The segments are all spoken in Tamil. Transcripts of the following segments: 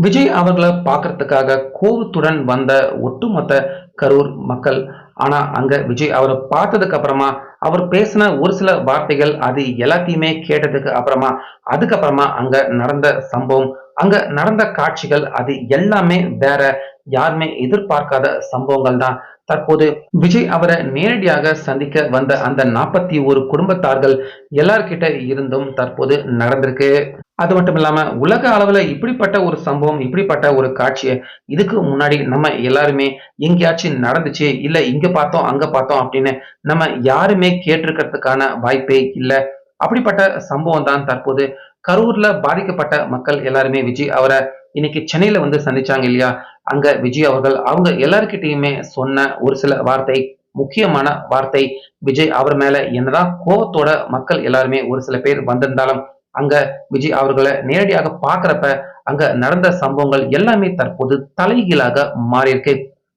விஜய் அவர்களை பார்க்கறதுக்காக கோபத்துடன் வந்த ஒட்டுமொத்த கரூர் மக்கள். ஆனா அங்க விஜய் அவரை பார்த்ததுக்கு அப்புறமா அவர் பேசின ஒரு சில வார்த்தைகள் அது எல்லாத்தையுமே கேட்டதுக்கு அப்புறமா அதுக்கப்புறமா அங்க நடந்த சம்பவம் அங்க நடந்த காட்சிகள் அது எல்லாமே வேற யாருமே எதிர்பார்க்காத சம்பவங்கள் தான் தற்போது விஜய் அவரை நேரடியாக சந்திக்க வந்த அந்த நாற்பத்தி ஒரு குடும்பத்தார்கள் எல்லார்கிட்ட இருந்தும் தற்போது நடந்திருக்கு. அது மட்டும் இல்லாம உலக அளவுல இப்படிப்பட்ட ஒரு சம்பவம் இப்படிப்பட்ட ஒரு காட்சியை இதுக்கு முன்னாடி நம்ம எல்லாருமே எங்கேயாச்சும் நடந்துச்சு இல்ல இங்க பார்த்தோம் அங்க பார்த்தோம் அப்படின்னு நம்ம யாருமே கேட்டிருக்கிறதுக்கான வாய்ப்பே இல்லை. அப்படிப்பட்ட சம்பவம் தான் தற்போது கரூர்ல பாதிக்கப்பட்ட மக்கள் எல்லாருமே விஜய் அவரை இன்னைக்கு சென்னையில வந்து சந்திச்சாங்க இல்லையா? அங்க விஜய் அவர்கள் அவங்க எல்லாருக்கிட்டையுமே சொன்ன ஒரு சில வார்த்தை முக்கியமான வார்த்தை விஜய் அவர் மேல என்னதான் கோபத்தோட மக்கள் எல்லாருமே ஒரு சில பேர் வந்திருந்தாலும் அங்க விஜய் அவர்களை நேரடியாக பாக்குறப்ப அங்க நடந்த சம்பவங்கள் எல்லாமே தற்போது தலைகீழாக மாறி இருக்கு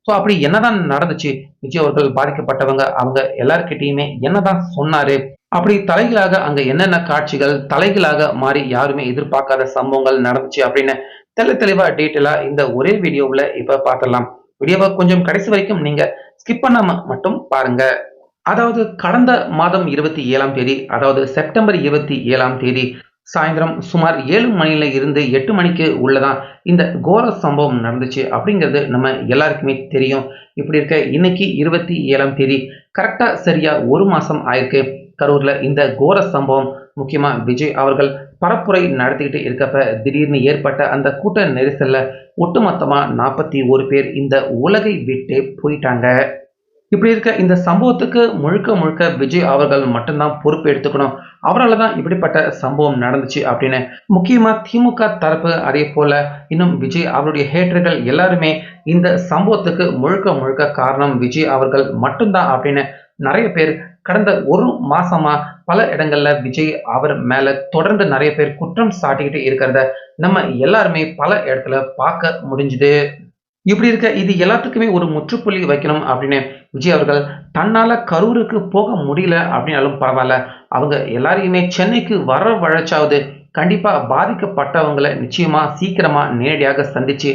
ஸோ அப்படி என்னதான் நடந்துச்சு? விஜய் அவர்கள் பாதிக்கப்பட்டவங்க அவங்க எல்லார்கிட்டயுமே என்னதான் சொன்னாரு? அப்படி தலைகளாக அங்க என்னென்ன காட்சிகள் தலைகளாக மாறி யாருமே எதிர்பார்க்காத சம்பவங்கள் நடந்துச்சு அப்படின்னு தெள்ள தெளிவா டீட்டெயிலா இந்த ஒரே வீடியோவில் இப்ப பார்த்துடலாம் வீடியோவை கொஞ்சம் கடைசி வரைக்கும் நீங்க ஸ்கிப் பண்ணாம மட்டும் பாருங்க. அதாவது கடந்த மாதம் இருபத்தி ஏழாம் தேதி அதாவது செப்டம்பர் இருபத்தி ஏழாம் தேதி சாயந்தரம் சுமார் ஏழு மணியில இருந்து எட்டு மணிக்கு உள்ளதான் இந்த கோர சம்பவம் நடந்துச்சு. அப்படிங்கிறது நம்ம எல்லாருக்குமே தெரியும். இப்படி இருக்க இன்னைக்கு இருபத்தி ஏழாம் தேதி கரெக்டா சரியா ஒரு மாசம் ஆயிருக்கு. கரூர்ல இந்த கோர சம்பவம் முக்கியமாக விஜய் அவர்கள் பரப்புரை நடத்திக்கிட்டு இருக்கப்ப திடீர்னு ஏற்பட்ட அந்த கூட்ட நெரிசலில் ஒட்டுமொத்தமாக நாற்பத்தி ஒரு பேர் இந்த உலகை விட்டு போயிட்டாங்க. இப்படி இருக்க இந்த சம்பவத்துக்கு முழுக்க முழுக்க விஜய் அவர்கள் மட்டும்தான் பொறுப்பு எடுத்துக்கணும். அவரால் தான் இப்படிப்பட்ட சம்பவம் நடந்துச்சு அப்படின்னு முக்கியமாக திமுக தரப்பு அதே போல இன்னும் விஜய் அவருடைய ஹேட்டர்கள் எல்லாருமே இந்த சம்பவத்துக்கு முழுக்க முழுக்க காரணம் விஜய் அவர்கள் மட்டும்தான் அப்படின்னு நிறைய பேர் கடந்த ஒரு மாசமா பல இடங்கள்ல விஜய் அவர் மேல தொடர்ந்து நிறைய பேர் குற்றம் சாட்டிக்கிட்டு இருக்கிறத நம்ம எல்லாருமே பல இடத்துல பார்க்க முடிஞ்சுது. இப்படி இருக்க இது எல்லாத்துக்குமே ஒரு முற்றுப்புள்ளி வைக்கணும் அப்படின்னு விஜய் அவர்கள் தன்னால கரூருக்கு போக முடியல அப்படின்னாலும் பரவாயில்ல. அவங்க எல்லாரையுமே சென்னைக்கு வர வழைச்சாவது கண்டிப்பா பாதிக்கப்பட்டவங்களை நிச்சயமா சீக்கிரமா நேரடியாக சந்திச்சு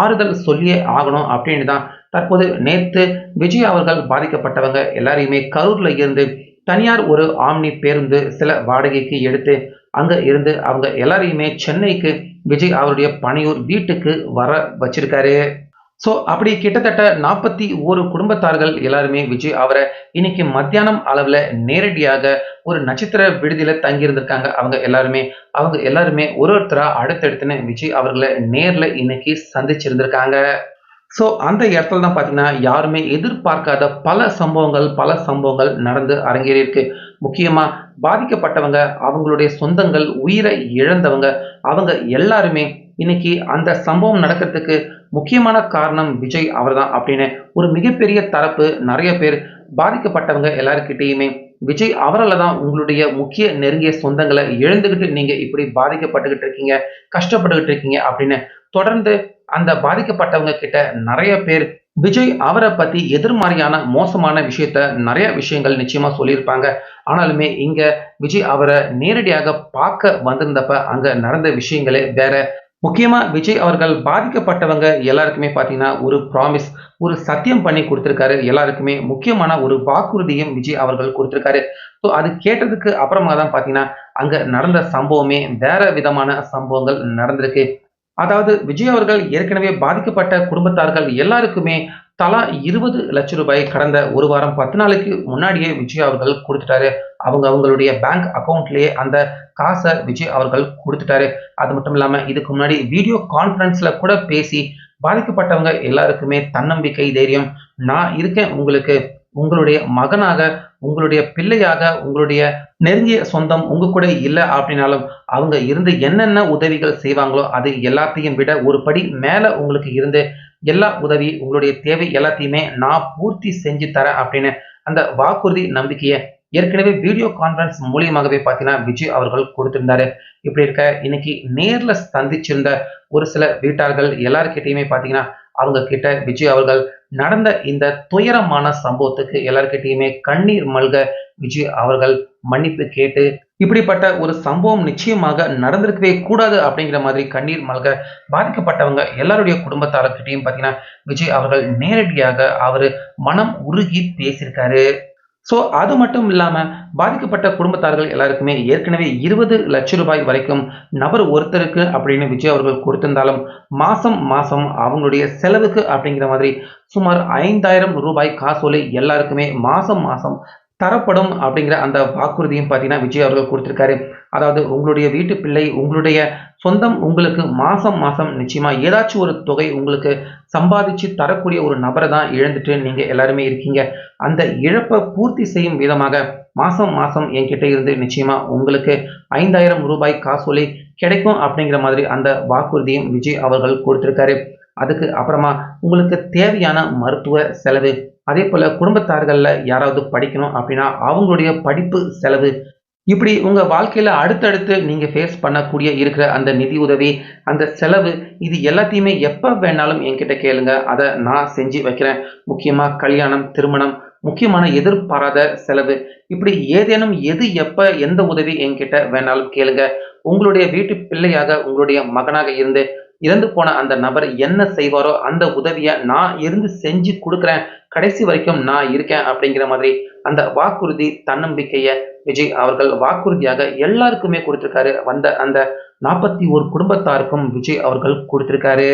ஆறுதல் சொல்லியே ஆகணும் அப்படின்னு தான் தற்போது நேற்று விஜய் அவர்கள் பாதிக்கப்பட்டவங்க எல்லாரையுமே கரூர்ல இருந்து தனியார் ஒரு ஆம்னி பேருந்து சில வாடகைக்கு எடுத்து அங்க இருந்து அவங்க எல்லாரையுமே சென்னைக்கு விஜய் அவருடைய பனையூர் வீட்டுக்கு வர வச்சிருக்காரு. ஸோ அப்படி கிட்டத்தட்ட நாற்பத்தி ஒரு குடும்பத்தார்கள் எல்லாருமே விஜய் அவரை இன்னைக்கு மத்தியானம் அளவில் நேரடியாக ஒரு நட்சத்திர விடுதியில் தங்கியிருந்திருக்காங்க. அவங்க எல்லாருமே அவங்க எல்லாருமே ஒரு ஒருத்தராக அடுத்தடுத்துன்னு விஜய் அவர்களை நேரில் இன்னைக்கு சந்திச்சிருந்திருக்காங்க. ஸோ அந்த இடத்துல தான் பார்த்தீங்கன்னா யாருமே எதிர்பார்க்காத பல சம்பவங்கள் பல சம்பவங்கள் நடந்து அரங்கேறியிருக்கு. முக்கியமாக பாதிக்கப்பட்டவங்க அவங்களுடைய சொந்தங்கள் உயிரை இழந்தவங்க அவங்க எல்லாருமே இன்னைக்கு அந்த சம்பவம் நடக்கிறதுக்கு முக்கியமான காரணம் விஜய் அவர்தான் அப்படின்னு ஒரு மிகப்பெரிய தரப்பு நிறைய பேர் பாதிக்கப்பட்டவங்க எல்லாருக்கிட்டேயுமே விஜய் அவரால் தான் உங்களுடைய முக்கிய நெருங்கிய சொந்தங்களை எழுந்துக்கிட்டு நீங்கள் இப்படி பாதிக்கப்பட்டுக்கிட்டு இருக்கீங்க கஷ்டப்பட்டுக்கிட்டு இருக்கீங்க அப்படின்னு தொடர்ந்து அந்த பாதிக்கப்பட்டவங்க கிட்ட நிறைய பேர் விஜய் அவரை பத்தி எதிர்மறையான மோசமான விஷயத்த நிறைய விஷயங்கள் நிச்சயமா சொல்லியிருப்பாங்க. ஆனாலுமே இங்க விஜய் அவரை நேரடியாக பார்க்க வந்திருந்தப்ப அங்க நடந்த விஷயங்களே வேற. முக்கியமா விஜய் அவர்கள் பாதிக்கப்பட்டவங்க எல்லாருக்குமே பார்த்தீங்கன்னா ஒரு ப்ராமிஸ் ஒரு சத்தியம் பண்ணி கொடுத்துருக்காரு. எல்லாருக்குமே முக்கியமான ஒரு வாக்குறுதியும் விஜய் அவர்கள் கொடுத்துருக்காரு. ஸோ அது கேட்டதுக்கு அப்புறமா தான் பார்த்தீங்கன்னா அங்க நடந்த சம்பவமே வேற விதமான சம்பவங்கள் நடந்திருக்கு. அதாவது விஜய் அவர்கள் ஏற்கனவே பாதிக்கப்பட்ட குடும்பத்தார்கள் எல்லாருக்குமே தலா இருபது லட்சம் ரூபாய் கடந்த ஒரு வாரம் பத்து நாளைக்கு முன்னாடியே விஜய் அவர்கள் கொடுத்துட்டாரு. அவங்க அவங்களுடைய பேங்க் அக்கௌண்ட்லயே அந்த காசை விஜய் அவர்கள் கொடுத்துட்டாரு. அது மட்டும் இல்லாம இதுக்கு முன்னாடி வீடியோ கான்ஃபரன்ஸ்ல கூட பேசி பாதிக்கப்பட்டவங்க எல்லாருக்குமே தன்னம்பிக்கை தைரியம். நான் இருக்கேன் உங்களுக்கு. உங்களுடைய மகனாக உங்களுடைய பிள்ளையாக உங்களுடைய நெருங்கிய சொந்தம் உங்க கூட இல்லை அப்படின்னாலும் அவங்க இருந்து என்னென்ன உதவிகள் செய்வாங்களோ அது எல்லாத்தையும் விட ஒரு படி மேலே உங்களுக்கு இருந்து எல்லா உதவி உங்களுடைய தேவை எல்லாத்தையுமே நான் பூர்த்தி செஞ்சு தரேன் அப்படின்னு அந்த வாக்குறுதி நம்பிக்கையை ஏற்கனவே வீடியோ கான்ஃபரன்ஸ் மூலியமாகவே பார்த்தீங்கன்னா விஜய் அவர்கள் கொடுத்திருந்தாரு. இப்படி இருக்க இன்னைக்கு நேரில் சந்திச்சிருந்த ஒரு சில வீட்டார்கள் எல்லாருக்கிட்டையுமே பார்த்தீங்கன்னா அவங்க கிட்ட விஜய் அவர்கள் நடந்த இந்த துயரமான சம்பவத்துக்கு எல்லாருக்கிட்டையுமே கண்ணீர் மல்க விஜய் அவர்கள் மன்னிப்பு கேட்டு இப்படிப்பட்ட ஒரு சம்பவம் நிச்சயமாக நடந்திருக்கவே கூடாது அப்படிங்கிற மாதிரி கண்ணீர் மல்க பாதிக்கப்பட்டவங்க எல்லாருடைய குடும்பத்தாரர்கிட்டையும் பார்த்தீங்கன்னா விஜய் அவர்கள் நேரடியாக அவர் மனம் உருகி பேசியிருக்காரு. ஸோ அது மட்டும் இல்லாமல் பாதிக்கப்பட்ட குடும்பத்தார்கள் எல்லாருக்குமே ஏற்கனவே இருபது லட்சம் ரூபாய் வரைக்கும் நபர் ஒருத்தருக்கு அப்படின்னு விஜய் அவர்கள் கொடுத்திருந்தாலும் மாதம் மாதம் அவங்களுடைய செலவுக்கு அப்படிங்கிற மாதிரி சுமார் ஐந்தாயிரம் ரூபாய் காசோலை எல்லாருக்குமே மாதம் மாதம் தரப்படும் அப்படிங்கிற அந்த வாக்குறுதியும் பார்த்தீங்கன்னா விஜய் அவர்கள் கொடுத்துருக்காரு. அதாவது உங்களுடைய வீட்டு பிள்ளை உங்களுடைய சொந்தம் உங்களுக்கு மாதம் மாதம் நிச்சயமாக ஏதாச்சும் ஒரு தொகை உங்களுக்கு சம்பாதிச்சு தரக்கூடிய ஒரு நபரை தான் இழந்துட்டு நீங்கள் எல்லாருமே இருக்கீங்க. அந்த இழப்பை பூர்த்தி செய்யும் விதமாக மாதம் மாதம் என்கிட்ட இருந்து நிச்சயமாக உங்களுக்கு ஐந்தாயிரம் ரூபாய் காசோலை கிடைக்கும் அப்படிங்கிற மாதிரி அந்த வாக்குறுதியும் விஜய் அவர்கள் கொடுத்துருக்காரு. அதுக்கு அப்புறமா உங்களுக்கு தேவையான மருத்துவ செலவு. அதே போல் குடும்பத்தார்களில் யாராவது படிக்கணும் அப்படின்னா அவங்களுடைய படிப்பு செலவு. இப்படி உங்கள் வாழ்க்கையில் அடுத்தடுத்து நீங்கள் ஃபேஸ் பண்ணக்கூடிய இருக்கிற அந்த நிதி உதவி அந்த செலவு இது எல்லாத்தையுமே எப்போ வேணாலும் என்கிட்ட கேளுங்க. அதை நான் செஞ்சு வைக்கிறேன். முக்கியமாக கல்யாணம் திருமணம் முக்கியமான எதிர்பாராத செலவு. இப்படி ஏதேனும் எது எப்போ எந்த உதவி என்கிட்ட வேணாலும் கேளுங்க. உங்களுடைய வீட்டு பிள்ளையாக உங்களுடைய மகனாக இருந்து இறந்து போன அந்த நபர் என்ன செய்வாரோ அந்த உதவியை நான் இருந்து செஞ்சு கொடுக்குறேன். கடைசி வரைக்கும் நான் இருக்கேன் அப்படிங்கிற மாதிரி அந்த வாக்குறுதி தன்னம்பிக்கையை விஜய் அவர்கள் வாக்குறுதியாக எல்லாருக்குமே கொடுத்துருக்காரு. வந்த அந்த நாற்பத்தி ஒரு குடும்பத்தாருக்கும் விஜய் அவர்கள் கொடுத்துருக்காரு.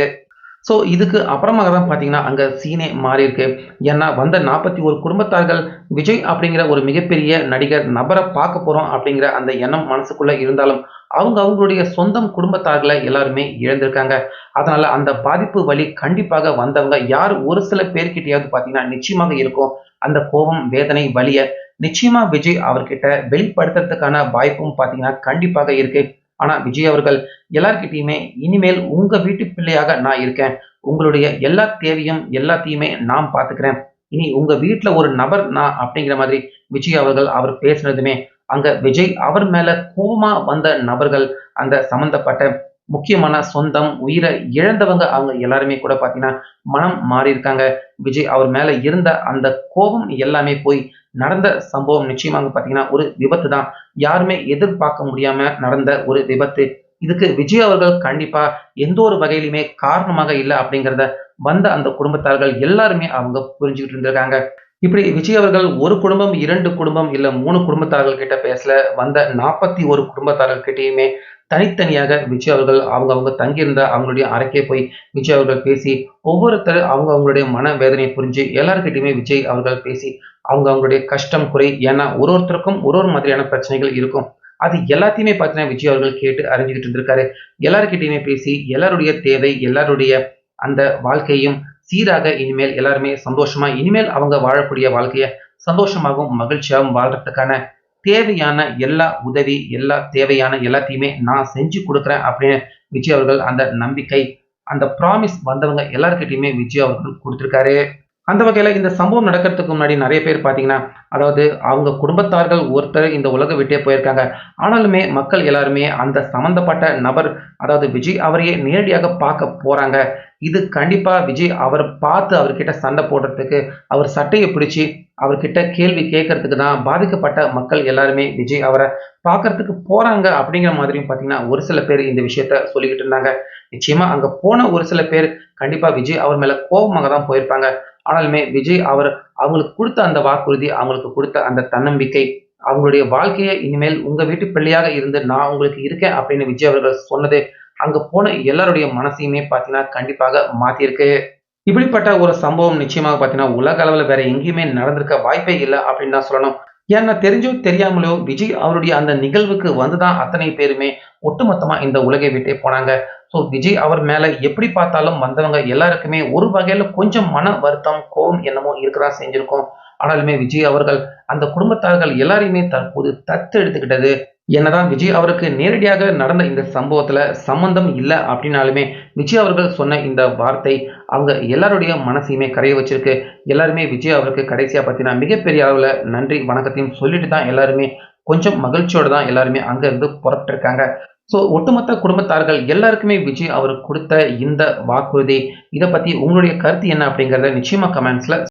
ஸோ இதுக்கு அப்புறமாக தான் பார்த்தீங்கன்னா அங்கே சீனே மாறி இருக்கு. ஏன்னா வந்த நாற்பத்தி ஒரு குடும்பத்தார்கள் விஜய் அப்படிங்கிற ஒரு மிகப்பெரிய நடிகர் நபரை பார்க்க போகிறோம் அப்படிங்கிற அந்த எண்ணம் மனசுக்குள்ளே இருந்தாலும் அவங்க அவங்களுடைய சொந்தம் குடும்பத்தார்களை எல்லாருமே இழந்திருக்காங்க. அதனால் அந்த பாதிப்பு வழி கண்டிப்பாக வந்தவங்க யார்? ஒரு சில பேர்கிட்டையாவது பார்த்தீங்கன்னா நிச்சயமாக இருக்கும். அந்த கோபம் வேதனை வலியை நிச்சயமாக விஜய் அவர்கிட்ட வெளிப்படுத்துறதுக்கான வாய்ப்பும் பார்த்தீங்கன்னா கண்டிப்பாக இருக்குது ஆனா விஜய் அவர்கள் எல்லார்கிட்டையுமே இனிமேல் உங்க வீட்டு பிள்ளையாக நான் இருக்கேன். உங்களுடைய எல்லா தேவையும் எல்லாத்தையுமே நான் பார்த்துக்கிறேன். இனி உங்க வீட்டுல ஒரு நபர் நான் அப்படிங்கிற மாதிரி விஜய் அவர்கள் அவர் பேசுனதுமே அங்க விஜய் அவர் மேல கோபமா வந்த நபர்கள் அந்த சம்பந்தப்பட்ட முக்கியமான சொந்தம் உயிரை இழந்தவங்க அவங்க எல்லாருமே கூட பார்த்தீங்கன்னா மனம் மாறி இருக்காங்க விஜய் அவர் மேல இருந்த அந்த கோபம் எல்லாமே போய் நடந்த சம்பவம் நிச்சயமாக பார்த்தீங்கன்னா ஒரு விபத்து தான் யாருமே எதிர்பார்க்க முடியாம நடந்த ஒரு விபத்து. இதுக்கு விஜய் அவர்கள் கண்டிப்பா எந்த ஒரு வகையிலுமே காரணமாக இல்லை அப்படிங்கிறத வந்த அந்த குடும்பத்தார்கள் எல்லாருமே அவங்க புரிஞ்சுக்கிட்டு இருந்திருக்காங்க. இப்படி விஜய் அவர்கள் ஒரு குடும்பம் இரண்டு குடும்பம் இல்ல மூணு குடும்பத்தார்கள் கிட்ட பேசல. வந்த நாற்பத்தி ஒரு குடும்பத்தார்கள் கிட்டேயுமே தனித்தனியாக விஜய் அவர்கள் அவங்க அவங்க தங்கியிருந்த அவங்களுடைய அறைக்கே போய் விஜய் அவர்கள் பேசி ஒவ்வொருத்தர் அவங்க அவங்களுடைய மன வேதனையை புரிஞ்சு எல்லாருக்கிட்டையுமே விஜய் அவர்கள் பேசி அவங்க அவங்களுடைய கஷ்டம் குறை ஏன்னா ஒரு ஒருத்தருக்கும் ஒரு ஒரு மாதிரியான பிரச்சனைகள் இருக்கும். அது எல்லாத்தையுமே பார்த்தீங்கன்னா விஜய் அவர்கள் கேட்டு அறிஞ்சுக்கிட்டு இருந்திருக்காரு. எல்லாருக்கிட்டையுமே பேசி எல்லாருடைய தேவை எல்லாருடைய அந்த வாழ்க்கையும் சீராக இனிமேல் எல்லாருமே சந்தோஷமா இனிமேல் அவங்க வாழக்கூடிய வாழ்க்கையை சந்தோஷமாகவும் மகிழ்ச்சியாகவும் வாழ்றதுக்கான தேவையான எல்லா உதவி எல்லா தேவையான எல்லாத்தையுமே நான் செஞ்சு கொடுக்குறேன் அப்படின்னு விஜய் அவர்கள் அந்த நம்பிக்கை அந்த ப்ராமிஸ் வந்தவங்க எல்லாருக்கிட்டையுமே விஜய் அவர்கள் கொடுத்துருக்காரு. அந்த வகையில் இந்த சம்பவம் நடக்கிறதுக்கு முன்னாடி நிறைய பேர் பார்த்தீங்கன்னா அதாவது அவங்க குடும்பத்தார்கள் ஒருத்தர் இந்த உலக விட்டே போயிருக்காங்க. ஆனாலுமே மக்கள் எல்லாருமே அந்த சம்பந்தப்பட்ட நபர் அதாவது விஜய் அவரையே நேரடியாக பார்க்க போகிறாங்க இது கண்டிப்பாக விஜய் அவர் பார்த்து அவர்கிட்ட சண்டை போடுறதுக்கு அவர் சட்டையை பிடிச்சி அவர்கிட்ட கேள்வி கேட்கறதுக்கு தான் பாதிக்கப்பட்ட மக்கள் எல்லாருமே விஜய் அவரை பார்க்கறதுக்கு போகிறாங்க அப்படிங்கிற மாதிரியும் பார்த்தீங்கன்னா ஒரு சில பேர் இந்த விஷயத்த சொல்லிக்கிட்டு இருந்தாங்க. நிச்சயமாக அங்கே போன ஒரு சில பேர் கண்டிப்பாக விஜய் அவர் மேலே கோபமாக தான் போயிருப்பாங்க. ஆனாலுமே விஜய் அவர் அவங்களுக்கு கொடுத்த அந்த வாக்குறுதி அவங்களுக்கு கொடுத்த அந்த தன்னம்பிக்கை அவங்களுடைய வாழ்க்கையை இனிமேல் உங்க வீட்டு பிள்ளையாக இருந்து நான் உங்களுக்கு இருக்கேன் அப்படின்னு விஜய் அவர்கள் சொன்னது அங்க போன எல்லாருடைய மனசையுமே பார்த்தீங்கன்னா கண்டிப்பாக மாத்திருக்கு இப்படிப்பட்ட ஒரு சம்பவம் நிச்சயமாக பார்த்தீங்கன்னா உலக அளவில் வேற எங்கேயுமே நடந்திருக்க வாய்ப்பே இல்லை அப்படின்னு தான் சொல்லணும். ஏன்னா தெரிஞ்சோ தெரியாமலோ விஜய் அவருடைய அந்த நிகழ்வுக்கு வந்துதான் அத்தனை பேருமே ஒட்டுமொத்தமா இந்த உலகை விட்டே போனாங்க. ஸோ விஜய் அவர் மேல எப்படி பார்த்தாலும் வந்தவங்க எல்லாருக்குமே ஒரு வகையில கொஞ்சம் மன வருத்தம் கோபம் என்னமோ இருக்கிறதா செஞ்சிருக்கும். ஆனாலுமே விஜய் அவர்கள் அந்த குடும்பத்தார்கள் எல்லாரையுமே தற்போது தத்து எடுத்துக்கிட்டது என்னதான் விஜய் அவருக்கு நேரடியாக நடந்த இந்த சம்பவத்தில் சம்பந்தம் இல்லை அப்படின்னாலுமே விஜய் அவர்கள் சொன்ன இந்த வார்த்தை அவங்க எல்லாருடைய மனசையுமே கரைய வச்சிருக்கு. எல்லாருமே விஜய் அவருக்கு கடைசியாக பார்த்தீங்கன்னா மிகப்பெரிய அளவில் நன்றி வணக்கத்தையும் சொல்லிட்டு தான் எல்லாருமே கொஞ்சம் மகிழ்ச்சியோடு தான் எல்லாருமே அங்கேருந்து புறப்பட்டிருக்காங்க. ஸோ ஒட்டுமொத்த குடும்பத்தார்கள் எல்லாருக்குமே விஜய் அவர் கொடுத்த இந்த வாக்குறுதி இதை பற்றி உங்களுடைய கருத்து என்ன அப்படிங்கிறத நிச்சயமாக கமெண்ட்ஸில்